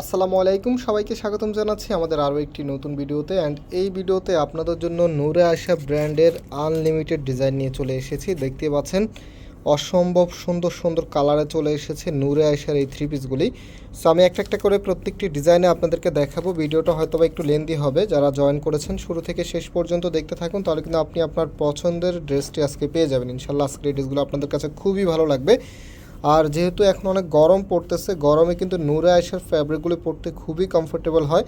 আসসালামু আলাইকুম, সবাইকে স্বাগতম জানাচ্ছি আমাদের আরও একটি নতুন ভিডিওতে। অ্যান্ড এই ভিডিওতে আপনাদের জন্য নূরে আসা ব্র্যান্ডের আনলিমিটেড ডিজাইন নিয়ে চলে এসেছি। দেখতে পাচ্ছেন, অসম্ভব সুন্দর সুন্দর কালারে চলে এসেছে নূরে আসার এই থ্রি পিসগুলি সো আমি একটা একটা করে প্রত্যেকটি ডিজাইনে আপনাদেরকে দেখাবো। ভিডিওটা হয়তো বা একটু লেন্দি হবে। যারা জয়েন করেছেন, শুরু থেকে শেষ পর্যন্ত দেখতে থাকুন, তাহলে কিন্তু আপনি আপনার পছন্দের ড্রেসটি আজকে পেয়ে যাবেন। ইনশাল্লাহ আজকের এই ড্রেসগুলো আপনাদের কাছে খুবই ভালো লাগবে। আর যেহেতু এখন অনেক গরম পড়তেছে, গরমে কিন্তু নূরে আয়সার ফ্যাব্রিকগুলো পড়তে খুবই কমফোর্টেবল হয়।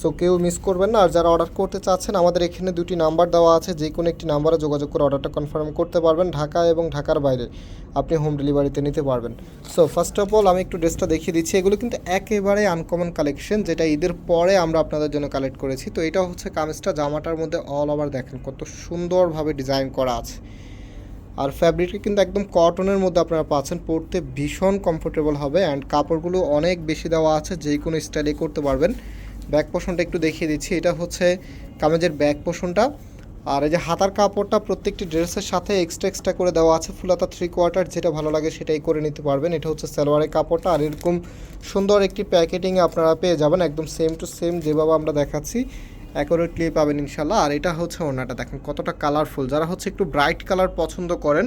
সো কেউ মিস করবেন না। আর যারা অর্ডার করতে চাচ্ছেন, আমাদের এখানে দুটি নাম্বার দেওয়া আছে। যে কোনো একটি নাম্বারে যোগাযোগ করে অর্ডারটা কনফার্ম করতে পারবেন ঢাকা এবং ঢাকার বাইরে। আপনি হোম ডেলিভারিতে নিতে পারবেন। সো ফার্স্ট অফ অল আমি একটু ড্রেসটা দেখিয়ে দিচ্ছি। এগুলো কিন্তু একেবারে আনকমন কালেকশন যেটা ঈদের পরে আমরা আপনাদের জন্য কালেক্ট করেছি। তো, এটা হচ্ছে কামিজটা, জামাটার মধ্যে অল ওভার দেখেন কত সুন্দরভাবে ডিজাইন করা আছে। আর ফ্যাব্রিকটা কিন্তু একদম কটনের মধ্যে আপনারা পাচ্ছেন। পরতে ভীষণ কমফোর্টেবল হবে অ্যান্ড কাপড়গুলো অনেক বেশি দেওয়া আছে, যে কোনো স্টাইলে করতে পারবেন। ব্যাক পোষণটা একটু দেখিয়ে দিচ্ছি। এটা হচ্ছে কামেজের ব্যাক পোষণটা আর এই যে হাতার কাপড়টা প্রত্যেকটি ড্রেসের সাথে এক্সট্রা এক্সট্রা করে দেওয়া আছে। ফুলাতা থ্রি কোয়ার্টার যেটা ভালো লাগে সেটাই করে নিতে পারবেন। এটা হচ্ছে সালোয়ারের কাপড়টা। আর এরকম সুন্দর একটি প্যাকেটিংয়ে আপনারা পেয়ে যাবেন। একদম সেম টু সেম যেভাবে আমরা দেখাচ্ছি। অ্যাকোরেটলি পাবেন ইনশাল্লাহ আর এটা হচ্ছে ওনাটা দেখেন কতটা কালারফুল যারা হচ্ছে একটু ব্রাইট কালার পছন্দ করেন,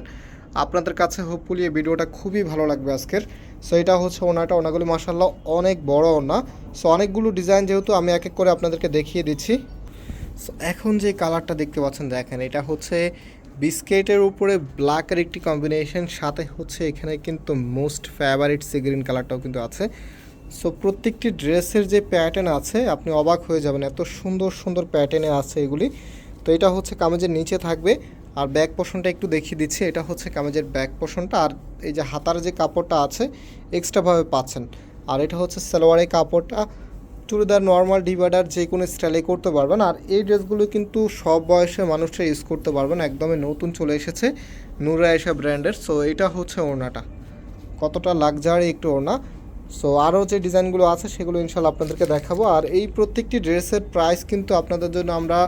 আপনাদের কাছে হোপফুলি এই ভিডিওটা খুবই ভালো লাগবে আজকের। সো এটা হচ্ছে ওনাটা ওনাগুলি মাসাল্লাহ অনেক বড় ওনা সো অনেকগুলো ডিজাইন যেহেতু আমি এক এক করে আপনাদেরকে দেখিয়ে দিচ্ছি। সো এখন যে কালারটা দেখতে পাচ্ছেন, দেখেন এটা হচ্ছে বিস্কেটের উপরে ব্ল্যাকের একটি কম্বিনেশন সাথে হচ্ছে এখানে কিন্তু মোস্ট ফেভারিট সি গ্রিন কালারটাও কিন্তু আছে। সো প্রত্যেকটি ড্রেসের যে প্যাটার্ন আছে, আপনি অবাক হয়ে যাবেন এত সুন্দর সুন্দর প্যাটার্নে আছে এগুলি। তো এটা হচ্ছে কামেজের নিচে থাকবে, আর ব্যাক পোষণটা একটু দেখিয়ে দিচ্ছি। এটা হচ্ছে কামেজের ব্যাক পোষণটা আর এই যে হাতার যে কাপড়টা আছে এক্সট্রাভাবে পাচ্ছেন। আর এটা হচ্ছে সালোয়ারের কাপড়টা। চুড়িদার নর্মাল ডিভাইডার যে কোনো স্টাইলে করতে পারবেন। আর এই ড্রেসগুলো কিন্তু সব বয়সের মানুষরা ইউজ করতে পারবেন। একদমই নতুন চলে এসেছে নুরা এসা ব্র্যান্ডের। সো এটা হচ্ছে ওড়নাটা। কতটা লাগজারি একটু ওড়না। সো আরও যে ডিজাইনগুলো আছে, সেগুলো ইনশাল্লাহ আপনাদেরকে দেখাবো। আর এই প্রত্যেকটি ড্রেসের প্রাইস কিন্তু আপনাদের জন্য আমরা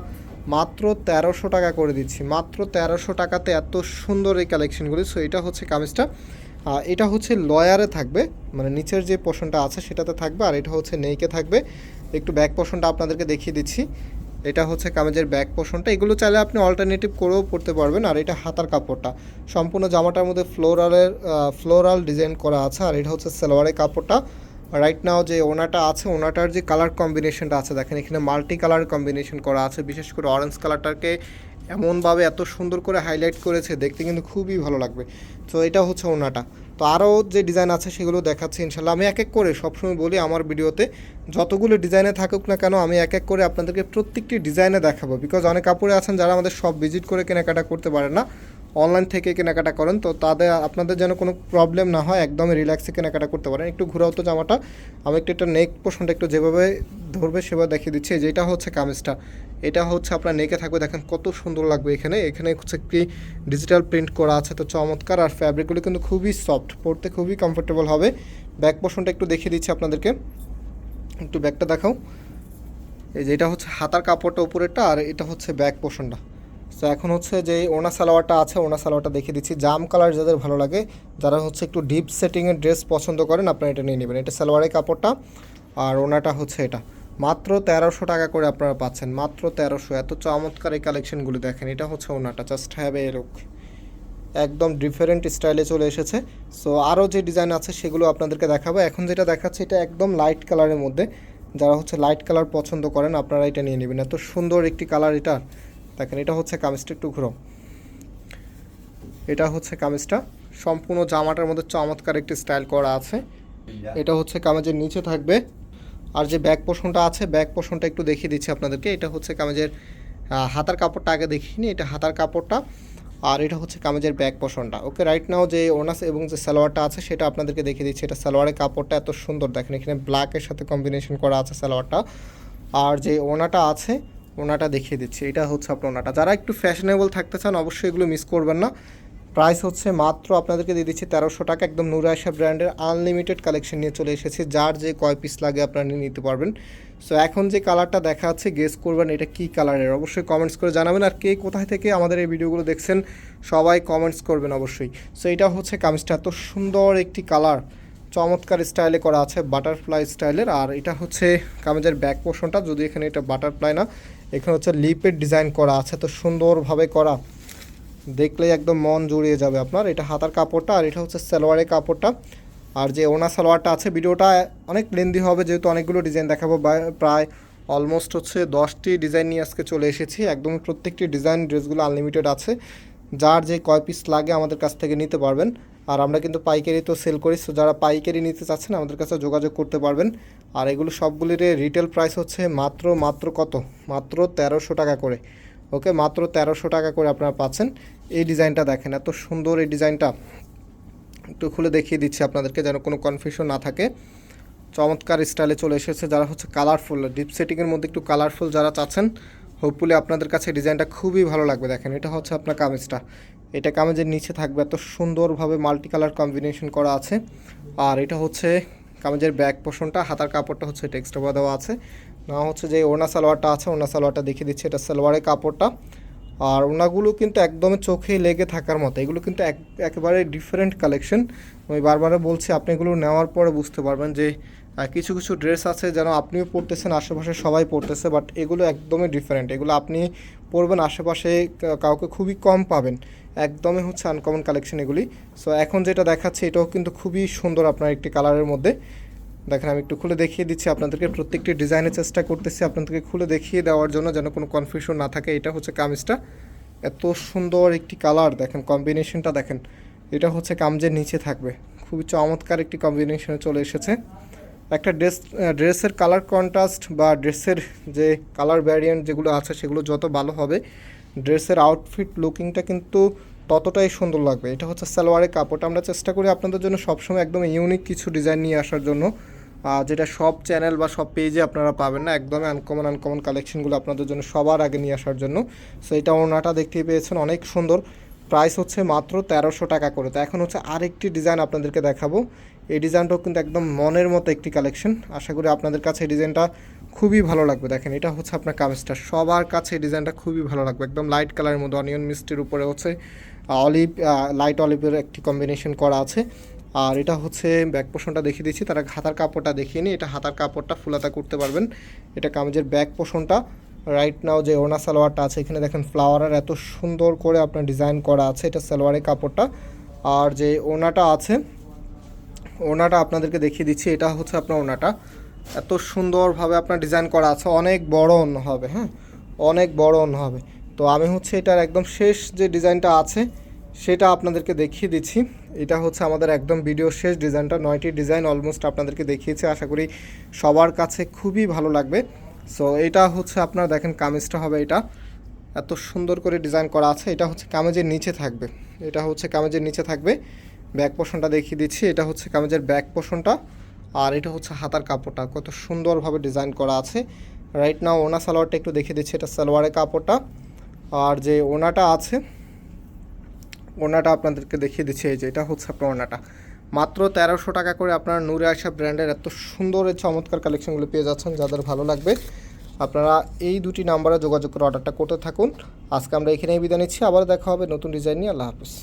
মাত্র তেরোশো টাকা করে দিচ্ছি। মাত্র তেরোশো টাকাতে এত সুন্দর এই কালেকশনগুলি সো এটা হচ্ছে কামিজটা। এটা হচ্ছে লয়ারে থাকবে। মানে নিচের যে পোর্শনটা আছে, সেটাতে থাকবে। আর এটা হচ্ছে নেইকে থাকবে। একটু ব্যাক পোর্শনটা আপনাদেরকে দেখিয়ে দিচ্ছি। এটা হচ্ছে কামেজের ব্যাক পোর্শনটা এগুলো চাইলে আপনি অল্টারনেটিভ করেও পড়তে পারবেন। আর এটা হাতার কাপড়টা। সম্পূর্ণ জামাটার মধ্যে ফ্লোরালের ফ্লোরাল ডিজাইন করা আছে। আর এটা হচ্ছে সালোয়ারের কাপড়টা। রাইট নাও যে ওনাটা আছে, ওনাটার যে কালার কম্বিনেশনটা আছে, দেখেন এখানে মাল্টি কালার কম্বিনেশন করা আছে। বিশেষ করে অরেঞ্জ কালারটাকে এমনভাবে এত সুন্দর করে হাইলাইট করেছে, দেখতে কিন্তু খুবই ভালো লাগবে। তো এটা হচ্ছে ওনাটা। তো আরও যে ডিজাইন আছে সেগুলো দেখাচ্ছি ইনশাল্লাহ। আমি এক এক করে সবসময় বলি আমার ভিডিওতে, যতগুলো ডিজাইনে থাকুক না কেন, আমি এক এক করে আপনাদেরকে প্রত্যেকটি ডিজাইনে দেখাবো। বিকজ অনেক কাপড়ে আছেন যারা আমাদের সব ভিজিট করে কেনাকাটা করতে পারে না অনলাইন থেকে কেনাকাটা করেন, তো তাদের, আপনাদের যেন কোনো প্রবলেম না হয় একদমই রিল্যাক্সে কেনাকাটা করতে পারেন। একটু ঘুরাও তো জামাটা, আমি একটু একটা নেক পোর্শনটা একটু যেভাবে ধরবে সেভাবে দেখিয়ে দিচ্ছি। এই যে এটা হচ্ছে কামিজটা। এটা হচ্ছে আপনার নেকে থাকবে, দেখেন কত সুন্দর লাগবে এখানে। এখানে হচ্ছে কি ডিজিটাল প্রিন্ট করা আছে, তো চমৎকার। আর ফ্যাব্রিকগুলো কিন্তু খুবই সফট পরতে খুবই কমফোর্টেবল হবে। ব্যাক পোর্শনটা একটু দেখিয়ে দিচ্ছি আপনাদেরকে। একটু ব্যাকটা দেখাও। এই যে এটা হচ্ছে হাতার কাপড়টা উপরেরটা, আর এটা হচ্ছে ব্যাক পোর্শনটা তো এখন হচ্ছে যে ওনা সালোয়ারটা আছে, ওনা সালোয়ারটা দেখিয়ে দিচ্ছি। জাম কালার যাদের ভালো লাগে, যারা হচ্ছে একটু ডিপ সেটিংয়ের ড্রেস পছন্দ করেন, আপনারা এটা নিয়ে নেবেন। এটা সালোয়ারের কাপড়টা, আর ওনাটা হচ্ছে এটা। মাত্র তেরোশো টাকা করে আপনারা পাচ্ছেন। মাত্র তেরোশো। এত চমৎকার এই কালেকশনগুলো দেখেন, এটা হচ্ছে ওনাটা। জাস্ট হ্যাভ এ লুক একদম ডিফারেন্ট স্টাইলে চলে এসেছে। সো আরও যে ডিজাইন আছে, সেগুলো আপনাদেরকে দেখাবো। এখন যেটা দেখাচ্ছে, এটা একদম লাইট কালারের মধ্যে। যারা হচ্ছে লাইট কালার পছন্দ করেন, আপনারা এটা নিয়ে নেবেন। এত সুন্দর একটি কালার এটা। দেখেন, এটা হচ্ছে কামিজটা একটু ঘুরো এটা হচ্ছে কামিজটা। সম্পূর্ণ জামাটার মধ্যে চমৎকার একটি স্টাইল করা আছে। এটা হচ্ছে কামিজের নিচে থাকবে আর যে ব্যাক পোর্শনটা আছে ব্যাক পোর্শনটা একটু দেখিয়ে দিচ্ছি আপনাদেরকে। এটা হচ্ছে কামেজের হাতার কাপড়টা আগে দেখিনি, এটা হাতার কাপড়টা। আর এটা হচ্ছে কামেজের ব্যাক পোর্শনটা ওকে রাইট নাও যে ওনাস এবং যে সালোয়ারটা আছে, সেটা আপনাদেরকে দেখিয়ে দিচ্ছি। এটা সালোয়ারের কাপড়টা এত সুন্দর। দেখেন, এখানে ব্ল্যাকের সাথে কম্বিনেশন করা আছে সালোয়ারটা। আর যে ওনাটা আছে, ওনাটা দেখিয়ে দিচ্ছি। এটা হচ্ছে আপনার ওনাটা। যারা একটু ফ্যাশনেবল থাকতে চান, অবশ্যই এগুলো মিস করবেন না। প্রাইস হচ্ছে মাত্র আপনাদেরকে দিয়ে দিচ্ছি তেরোশো টাকা। একদম নুরাইশা ব্র্যান্ডের আনলিমিটেড কালেকশন নিয়ে চলে এসেছে, যার যে কয় পিস লাগে আপনারা নিতে পারবেন। সো এখন যে কালারটা দেখা যাচ্ছে গেস করবেন এটা কী কালারের অবশ্যই কমেন্টস করে জানাবেন। আর কে কোথায় থেকে আমাদের এই ভিডিওগুলো দেখছেন, সবাই কমেন্টস করবেন অবশ্যই। সো এটা হচ্ছে কামিজটা। এত সুন্দর একটি কালার চমৎকার স্টাইলে করা আছে বাটারফ্লাই স্টাইলের আর এটা হচ্ছে কামিজের ব্যাক পোর্শনটা যদি এখানে এটা বাটারফ্লাই না, এখানে হচ্ছে লিপের ডিজাইন করা আছে। তো সুন্দরভাবে করা। দেখলেই একদম মন জুড়িয়ে যাবে আপনার। এটা হাতার কাপড়টা আর এটা হচ্ছে সালোয়ারের কাপড়টা। আর যে ওনা সালোয়ারটা আছে, ভিডিওটা অনেক লেন্দি হবে, যেহেতু অনেকগুলো ডিজাইন দেখাবো। প্রায় অলমোস্ট হচ্ছে দশটি ডিজাইন নিয়ে আজকে চলে এসেছি। একদম প্রত্যেকটি ডিজাইন ড্রেসগুলো আনলিমিটেড আছে। যার যে কয় পিস লাগে আমাদের কাছ থেকে নিতে পারবেন। আর আমরা কিন্তু পাইকারি তো সেল করি সো যারা পাইকারি নিতে চাচ্ছেন, আমাদের কাছে যোগাযোগ করতে পারবেন। আর এগুলো সবগুলির রিটেল প্রাইস হচ্ছে মাত্র মাত্র কত? মাত্র তেরোশো টাকা করে। ওকে, মাত্র তেরোশো টাকা করে আপনারা পাচ্ছেন। এই ডিজাইনটা দেখেন, এত সুন্দর এই ডিজাইনটা। একটু খুলে দেখিয়ে দিচ্ছি আপনাদেরকে যেন কোনো কনফিউশন না থাকে। চমৎকার স্টাইলে চলে এসেছে যারা হচ্ছে কালারফুল ডিপ সেটিংয়ের মধ্যে একটু কালারফুল যারা চাচ্ছেন হোপফুলি আপনাদের কাছে ডিজাইনটা খুবই ভালো লাগবে। দেখেন, এটা হচ্ছে আপনার কামিজটা। এটা কামিজের নিচে থাকবে, এত সুন্দরভাবে মাল্টি কালার কম্বিনেশন করা আছে। আর এটা হচ্ছে কামিজের ব্যাক পোর্শনটা হাতার কাপড়টা হচ্ছে টেক্সটা দেওয়া আছে। না হচ্ছে যে ওনা সালোয়ারটা আছে ওনা সালোয়ারটা দেখিয়ে দিচ্ছি, এটা সালোয়ারের কাপড়টা। আর ওনাগুলো কিন্তু একদমই চোখে লেগে থাকার মতো, এগুলো কিন্তু এক, একেবারে ডিফারেন্ট কালেকশন আমি বারবার বলছি, আপনি এগুলো নেওয়ার পরে বুঝতে পারবেন যে কিছু কিছু ড্রেস আছে যেন আপনিও পরতেছেন, আশেপাশে সবাই পরতেছে বাট এগুলো একদমই ডিফারেন্ট এগুলো আপনি পরবেন, আশেপাশে কাউকে খুবই কম পাবেন। একদমই হচ্ছে আনকমন কালেকশন এগুলি। সো এখন যেটা দেখাচ্ছে, এটাও কিন্তু খুবই সুন্দর আপনার একটি কালারের মধ্যে। দেখেন, আমি একটু খুলে দেখিয়ে দিচ্ছি আপনাদেরকে। প্রত্যেকটি ডিজাইনের চেষ্টা করতেছি আপনাদেরকে খুলে দেখিয়ে দেওয়ার জন্য যেন কোনো কনফিউশন না থাকে। এটা হচ্ছে কামিজটা। এত সুন্দর একটি কালার দেখেন কম্বিনেশনটা দেখেন। এটা হচ্ছে কামজের নিচে থাকবে। খুবই চমৎকার একটি কম্বিনেশনে চলে এসেছে। একটা ড্রেস ড্রেসের কালার কন্ট্রাস্ট বা ড্রেসের যে কালার ভ্যারিয়েন্ট যেগুলো আছে, সেগুলো যত ভালো হবে ড্রেসের আউটফিট লুকিংটা কিন্তু ততটাই সুন্দর লাগবে। এটা হচ্ছে সালোয়ারের কাপড়টা। আমরা চেষ্টা করি আপনাদের জন্য সবসময় একদম ইউনিক কিছু ডিজাইন নিয়ে আসার জন্য। যেটা সব চ্যানেল বা সব পেজে আপনারা পাবেন না, একদমই আনকমন আনকমন কালেকশনগুলো আপনাদের জন্য সবার আগে নিয়ে আসার জন্য। সো এটা ওনাটা দেখতে পেয়েছেন, অনেক সুন্দর। প্রাইস হচ্ছে মাত্র তেরোশো টাকা করে। তো এখন হচ্ছে আরেকটি ডিজাইন আপনাদেরকে দেখাবো। এই ডিজাইনটাও কিন্তু একদম মনের মতো একটি কালেকশন আশা করি আপনাদের কাছে এই ডিজাইনটা খুবই ভালো লাগবে। দেখেন, এটা হচ্ছে আপনার কামিজটা। সবার কাছে এই ডিজাইনটা খুবই ভালো লাগবে। একদম লাইট কালারের মধ্যে অনিয়ন মিষ্টির উপরে হচ্ছে অলিভ লাইট অলিভের একটি কম্বিনেশন করা আছে। আর এটা হচ্ছে ব্যাক পোষণটা দেখিয়ে দিচ্ছি। তারা হাতার কাপড়টা দেখিয়ে নিই। এটা হাতার কাপড়টা ফুলাতা করতে পারবেন। এটা কামিজের ব্যাক পোষণটা রাইট নাও যে ওনা সালোয়ারটা আছে, এখানে দেখেন ফ্লাওয়ারের এত সুন্দর করে আপনার ডিজাইন করা আছে এটা সালোয়ারের কাপড়টা। আর যে ওনাটা আছে ওনাটা আপনাদেরকে দেখিয়ে দিচ্ছি। এটা হচ্ছে আপনার ওনাটা এত সুন্দরভাবে আপনার ডিজাইন করা আছে। অনেক বড় অন্য হবে হ্যাঁ? অনেক বড় অন্য হবে। তো আমি হচ্ছে এটার একদম শেষ যে ডিজাইনটা আছে সেটা আপনাদেরকে দেখিয়ে দিচ্ছি। এটা হচ্ছে আমাদের একদম ভিডিও শেষ ডিজাইনটা নয়টি ডিজাইন অলমোস্ট আপনাদেরকে দেখিয়েছি। আশা করি সবার কাছে খুবই ভালো লাগবে। সো এটা হচ্ছে আপনার দেখেন কামিজটা হবে এটা। এত সুন্দর করে ডিজাইন করা আছে। এটা হচ্ছে কামেজের নিচে থাকবে। এটা হচ্ছে কামেজের নিচে থাকবে। ব্যাক পোর্শনটা দেখিয়ে দিচ্ছি। এটা হচ্ছে কামেজের ব্যাক পোর্শনটা আর এটা হচ্ছে হাতার কাপড়টা। কত সুন্দরভাবে ডিজাইন করা আছে। রাইট নাও ওনা সালোয়ারটা একটু দেখিয়ে দিচ্ছি। এটা সালোয়ারের কাপড়টা। আর যে ওনাটা আছে ওনাটা আপনাদেরকে দেখিয়ে দিচ্ছি, এই যে এটা হচ্ছে আপনার ওনাটা মাত্র তেরোশো টাকা করে আপনার নূরে আসা ব্র্যান্ডের এত সুন্দর চমৎকার কালেকশনগুলো পেয়ে যাচ্ছেন, যাদের ভালো লাগবে। আপনারা এই দুটি নাম্বারে যোগাযোগ করে অর্ডারটা করতে থাকুন। আজকে আমরা এখানেই বিদায় নিচ্ছি, আবার দেখা হবে নতুন ডিজাইন নিয়ে। আল্লাহ হাফিজ।